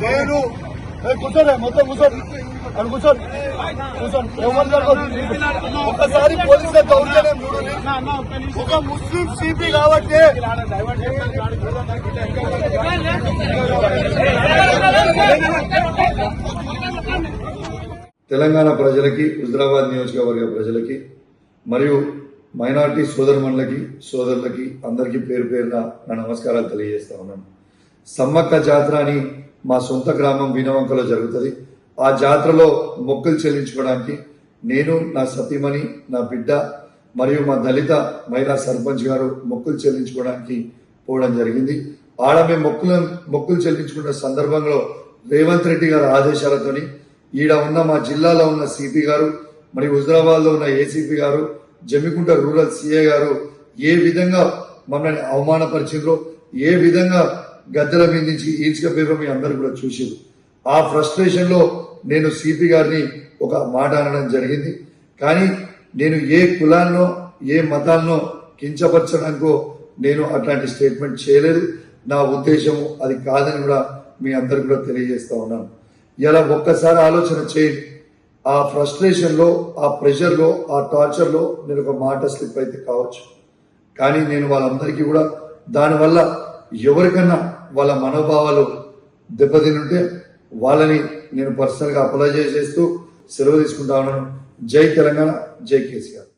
నేను ఏ కూర్చోండి మొత్తం కూర్చోండి అని కూర్చోండి కూర్చోండి ఎవరు జరగదు ఒకసారి పోలీసుల దౌర్జన్యం చూడండి ఒక ముస్లిం సిపి కాబట్టి తెలంగాణ ప్రజలకి హుజరాబాద్ నియోజకవర్గ ప్రజలకి మరియు మైనార్టీ సోదరుమణులకి సోదరులకి అందరికీ పేరు పేరున నా నమస్కారాలు తెలియజేస్తా ఉన్నాను. సమ్మక్క జాతర అని మా సొంత గ్రామం వినవంకలో జరుగుతుంది. ఆ జాతరలో మొక్కులు చెల్లించుకోవడానికి నేను నా సతీమణి నా బిడ్డ మరియు మా దళిత మహిళా సర్పంచ్ గారు మొక్కులు చెల్లించుకోవడానికి పోవడం జరిగింది. ఆడ మేము మొక్కులను మొక్కులు చెల్లించుకున్న సందర్భంలో రేవంత్ రెడ్డి గారి ఆదేశాలతోని ఈడ ఉన్న మా జిల్లాలో ఉన్న సిపి గారు మరి హుజరాబాద్లో ఉన్న ఏసీపీ గారు జమ్మికుంట రూరల్ సిఏ గారు ఏ విధంగా మమ్మల్ని అవమానపరిచిండ్రో ఏ విధంగా గద్దెల మీద నుంచి ఈడ్చుక మీ అందరు కూడా చూసారు ఆ ఫ్రస్ట్రేషన్లో నేను సిపి గారిని ఒక మాట అనడం జరిగింది. కానీ నేను ఏ కులాన్నో ఏ మతాన్నో కించపరచడానికో నేను అట్లాంటి స్టేట్మెంట్ చేయలేదు. నా ఉద్దేశము అది కాదని కూడా మీ అందరికి కూడా తెలియజేస్తా ఉన్నాను. ఇలా ఒక్కసారి ఆలోచన చేయండి ఆ ఫ్రస్ట్రేషన్లో ఆ ప్రెషర్లో ఆ టార్చర్లో నేను ఒక మాట స్లిప్ అయితే కావచ్చు. కానీ నేను వాళ్ళందరికీ కూడా దానివల్ల ఎవరికన్నా వాళ్ళ మనోభావాలు దెబ్బతినుంటే వాళ్ళని నేను పర్సనల్గా అప్లై చేస్తూ సెలవు తీసుకుంటా ఉన్నాను. జై తెలంగాణ జై కేసీఆర్.